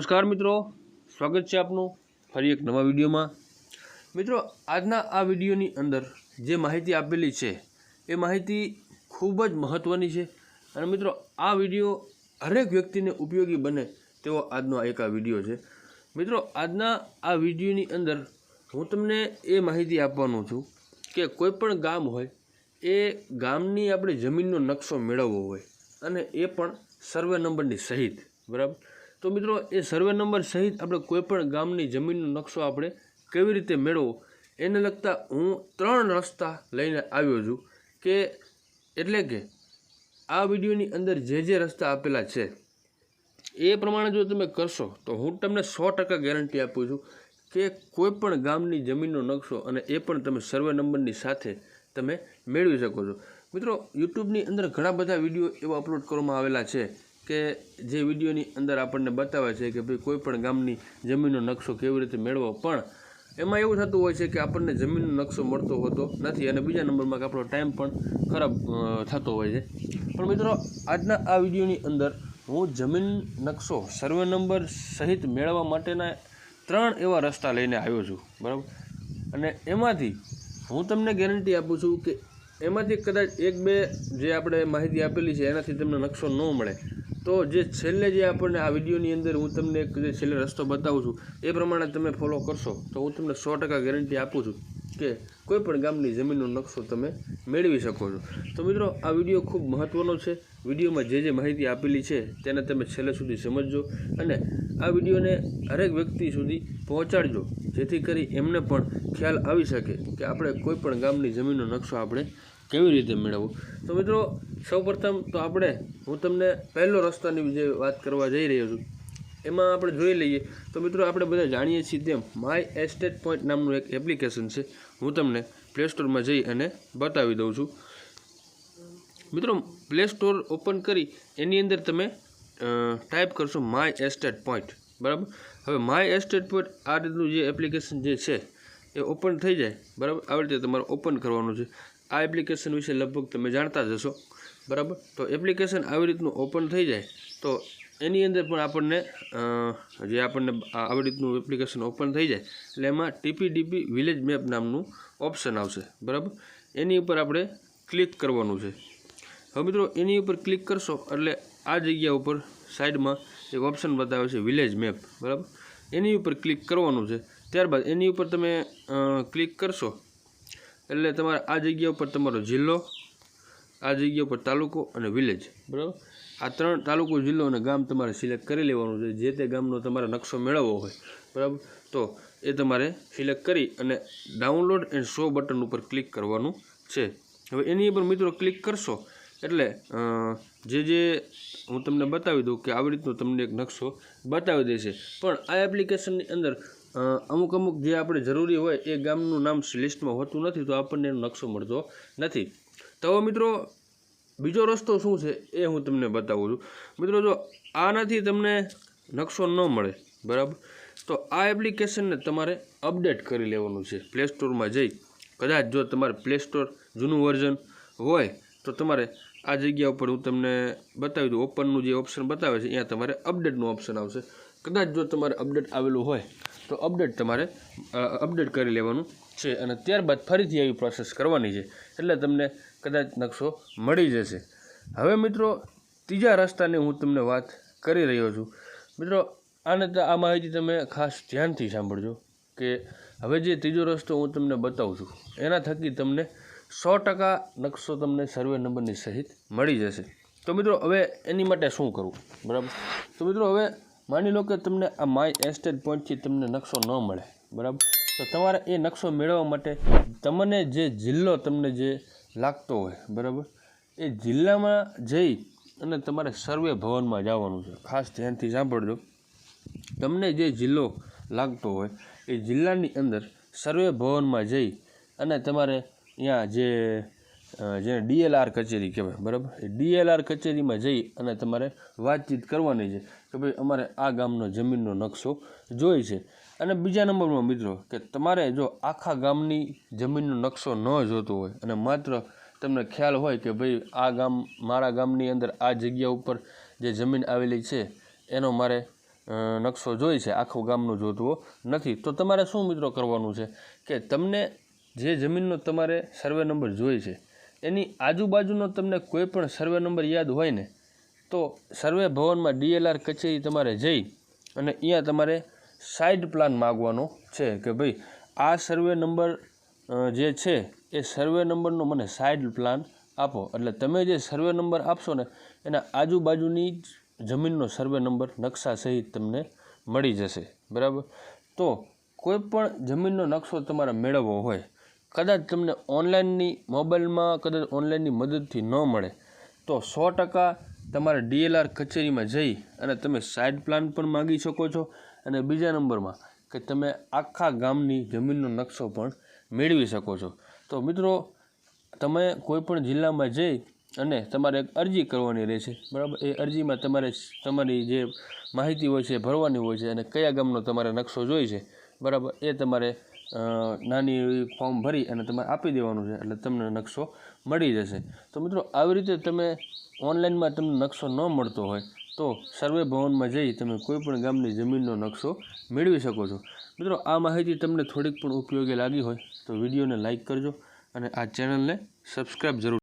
નમસ્કાર મિત્રો, સ્વાગત છે આપનું ફરી એક નવા વિડીયોમાં. મિત્રો, આજના આ વિડીયોની અંદર જે માહિતી આપેલી છે, એ માહિતી ખૂબ જ મહત્ત્વની છે અને મિત્રો, આ વીડિયો હરેક વ્યક્તિને ઉપયોગી બને તેવો આજનો એક આ વીડિયો છે. મિત્રો, આજના આ વિડીયોની અંદર હું તમને એ માહિતી આપવાનું છું કે કોઈ પણ ગામ હોય, એ ગામની આપણે જમીનનો નકશો મેળવવો હોય અને એ પણ સર્વે નંબરની સહિત, બરાબર? તો મિત્રો, એ સર્વે નંબર સહિત આપણે કોઈ પણ ગામની જમીનનો નકશો આપણે કેવી રીતે મેળવવો, એને લગતા હું ત્રણ રસ્તા લઈને આવ્યો છું કે એટલે કે આ વિડીયોની અંદર જે જે રસ્તા આપેલા છે, એ પ્રમાણે જો તમે કરશો, તો હું તમને સો ટકા ગેરંટી આપું છું કે કોઈપણ ગામની જમીનનો નકશો અને એ પણ તમે સર્વે નંબરની સાથે તમે મેળવી શકો છો. મિત્રો, યુટ્યુબની અંદર ઘણા બધા વીડિયો એવા અપલોડ કરવામાં આવેલા છે. કે જે વિડીયોની અંદર આપણને બતાવે છે કે ભાઈ કોઈપણ ગામની જમીનનો નકશો કેવી રીતે મેળવો. પણ એમાં એવું થતું હોય છે કે આપણને જમીનનો નકશો મળતો હોતો નથી અને બીજા નંબરમાં કે આપણો ટાઈમ પણ ખરાબ થતો હોય છે. પણ મિત્રો, આજના આ વિડીયોની અંદર હું જમીન નકશો સર્વે નંબર સહિત મેળવવા માટેના ત્રણ એવા રસ્તા લઈને આવ્યો છું. બરાબર? અને એમાંથી હું તમને ગેરંટી આપું છું કે એમાંથી કદાચ એક બે જે આપણે માહિતી આપેલી છે, એનાથી તમને નકશો ન મળે. તો જે છેલ્લે જે આપણને આ વિડીયોની અંદર હું તમને એક જે છેલ્લે રસ્તો બતાવું છું, એ પ્રમાણે તમે ફોલો કરશો, તો હું તમને સો ટકા ગેરંટી આપું છું કે કોઈ પણ ગામની જમીનનો નકશો તમે મેળવી શકો છો. તો મિત્રો, આ વીડિયો ખૂબ મહત્ત્વનો છે. વિડીયોમાં જે જે માહિતી આપેલી છે, તેને તમે છેલ્લે સુધી સમજજો અને આ વિડીયોને હરેક વ્યક્તિ સુધી પહોંચાડજો, જેથી કરી એમને પણ ખ્યાલ આવી શકે કે આપણે કોઈ પણ ગામની જમીનનો નકશો આપણે કેવી રીતે મેળવવું? તો મિત્રો, સૌપ્રથમ તો આપણે, હું તમને પહેલો રસ્તાની જે વાત કરવા જઈ રહ્યો છું, એમાં આપણે જોઈ લઈએ. તો મિત્રો, આપણે બધા જાણીએ છીએ તેમ માય એસ્ટેટ પોઈન્ટ નામનું એક એપ્લિકેશન છે. હું તમને પ્લે સ્ટોરમાં જઈ અને બતાવી દઉં છું. મિત્રો પ્લે સ્ટોર ઓપન કરી, એની અંદર તમે ટાઈપ કરશો માય એસ્ટેટ પોઈન્ટ બરાબર? હવે માય એસ્ટેટ પોઈન્ટ આ રીતનું જે એપ્લિકેશન જે છે, એ ઓપન થઈ જાય, બરાબર? આવી રીતે તમારે ઓપન કરવાનું છે. આ એપ્લિકેશન વિશે લગભગ તમે જાણતા જ હશો, બરાબર? તો એપ્લિકેશન આવી રીતનું ઓપન થઈ જાય, તો એની અંદર પણ આપણને જે આપણને આવી રીતનું એપ્લિકેશન ઓપન થઈ જાય, એટલે એમાં ટીપીડીપી વિલેજ મેપ નામનું ઓપ્શન આવશે, બરાબર? એની ઉપર આપણે ક્લિક કરવાનું છે. હવે મિત્રો, એની ઉપર ક્લિક કરશો, એટલે આ જગ્યા ઉપર સાઈડમાં એક ઓપ્શન બતાવે છે વિલેજ મેપ બરાબર? એની ઉપર ક્લિક કરવાનું છે. ત્યારબાદ એની ઉપર તમે ક્લિક કરશો એટલે તમારે આ જગ્યા ઉપર તમારો જિલ્લો, આ જગ્યા ઉપર તાલુકો અને વિલેજ બરાબર? આ ત્રણ તાલુકો, જિલ્લો અને ગામ તમારે સિલેક્ટ કરી લેવાનું છે. જે તે ગામનો તમારે નકશો મેળવવો હોય, બરાબર? તો એ તમારે સિલેક્ટ કરી અને ડાઉનલોડ એન્ડ શો બટન ઉપર ક્લિક કરવાનું છે. હવે એની ઉપર મિત્રો ક્લિક કરશો, એટલે જે જે હું તમને બતાવી દઉં કે આવી રીતનો તમને એક નકશો બતાવી દેશે. પણ આ એપ્લિકેશનની અંદર અમુક અમુક જે આપણે જરૂરી હોય એ ગામનું નામ લિસ્ટમાં હોતું નથી, તો આપણને એનો નકશો મળતો નથી. તો મિત્રો, બીજો રસ્તો શું છે એ હું તમને બતાવું છું. મિત્રો, જો આનાથી તમને નકશો ન મળે, બરાબર? તો આ એપ્લિકેશનને તમારે અપડેટ કરી લેવાનું છે પ્લે સ્ટોરમાં જઈ. કદાચ જો તમારે પ્લે સ્ટોર જૂનું વર્ઝન હોય, તો તમારે આ જગ્યા ઉપર હું તમને બતાવી દઉં. ઓપનનું જે ઓપ્શન બતાવે છે, અહીંયા તમારે અપડેટનું ઓપ્શન આવશે. કદાચ જો તમારે અપડેટ આવેલું હોય, તો અપડેટ તમારે અપડેટ કરી લેવાનું છે અને ત્યારબાદ ફરીથી એવી પ્રોસેસ કરવાની છે. એટલે તમને કદાચ નકશો મળી જશે. હવે મિત્રો, ત્રીજા રસ્તાની હું તમને વાત કરી રહ્યો છું. મિત્રો, આને તો આ માહિતી તમે ખાસ ધ્યાનથી સાંભળજો કે હવે જે ત્રીજો રસ્તો હું તમને બતાવું છું, એના થકી તમને સો ટકા નકશો તમને સર્વે નંબરની સહિત મળી જશે. તો મિત્રો, હવે એની માટે શું કરવું? બરાબર? તો મિત્રો, હવે માની લો કે તમને આ માય એસ્ટેટ પોઈન્ટથી તમને નકશો ન મળે. બરાબર? તો તમારે એ નકશો મેળવવા માટે તમને જે જિલ્લો તમને જે લાગતો હોય, બરાબર? એ જિલ્લામાં જઈ અને તમારે સર્વે ભવનમાં જવાનું છે. ખાસ ધ્યાનથી સાંભળજો. તમને જે જિલ્લો લાગતો હોય, એ જિલ્લાની અંદર સર્વે ભવનમાં જઈ અને તમારે ત્યાં જે જેને ડીએલઆર કચેરી કહેવાય, બરાબર? એ ડીએલઆર કચેરીમાં જઈ અને તમારે વાતચીત કરવાની છે કે ભાઈ અમારે આ ગામનો જમીનનો નકશો જોઈ છે. અને બીજા નંબરમાં મિત્રો કે તમારે જો આખા ગામની જમીનનો નકશો ન જોતો હોય અને માત્ર તમને ખ્યાલ હોય કે ભાઈ આ ગામ, મારા ગામની અંદર આ જગ્યા ઉપર જે જમીન આવેલી છે, એનો મારે નકશો જોઈએ છે, આખું ગામનો જોતું નથી. તો તમારે શું મિત્રો કરવાનું છે? કે તમને જે જમીનનો તમારે સર્વે નંબર જોઈએ છે, એની આજુબાજુનો તમને કોઈ પણ સર્વે નંબર યાદ હોય ને, તો સર્વે ભવનમાં ડીએલઆર કચેરી તમારે જઈ અને અહીંયા તમારે સાઇડ પ્લાન માગવાનો છે કે ભાઈ આ સર્વે નંબર જે છે, એ સર્વે નંબરનો મને સાઇડ પ્લાન આપો. એટલે તમે જે સર્વે નંબર આપશો ને, એના આજુબાજુની જ જમીનનો સર્વે નંબર નકશા સહિત તમને મળી જશે. બરાબર? તો કોઈ પણ જમીનનો નકશો તમારે મેળવવો હોય કદાચ તમને ઓનલાઈનની મોબાઈલમાં કદાચ ઓનલાઈનની મદદથી ન મળે, તો સો ટકા તમારે ડીએલઆર કચેરીમાં જઈ અને તમે સાઇડ પ્લાન પણ માગી શકો છો અને બીજા નંબરમાં કે તમે આખા ગામની જમીનનો નકશો પણ મેળવી શકો છો. તો મિત્રો, તમે કોઈપણ જિલ્લામાં જઈ અને તમારે એક અરજી કરવાની રહેશે. બરાબર? એ અરજીમાં તમારે તમારી જે માહિતી હોય છે ભરવાની હોય છે અને કયા ગામનો તમારે નકશો જોઈએ છે. બરાબર? એ તમારે નાની એવી ફોર્મ ભરી અને તમારે આપી દેવાનું છે એટલે તમને નકશો મળી જશે. તો મિત્રો, આવી રીતે તમે ઓનલાઈનમાં તમને નકશો ન મળતો હોય, તો સર્વે ભવનમાં જઈ તમે કોઈપણ ગામની જમીનનો નકશો મેળવી શકો છો. મિત્રો, આ માહિતી તમને થોડીક પણ ઉપયોગી લાગી હોય, તો વિડીયોને લાઇક કરજો અને આ ચેનલને સબસ્ક્રાઈબ જરૂર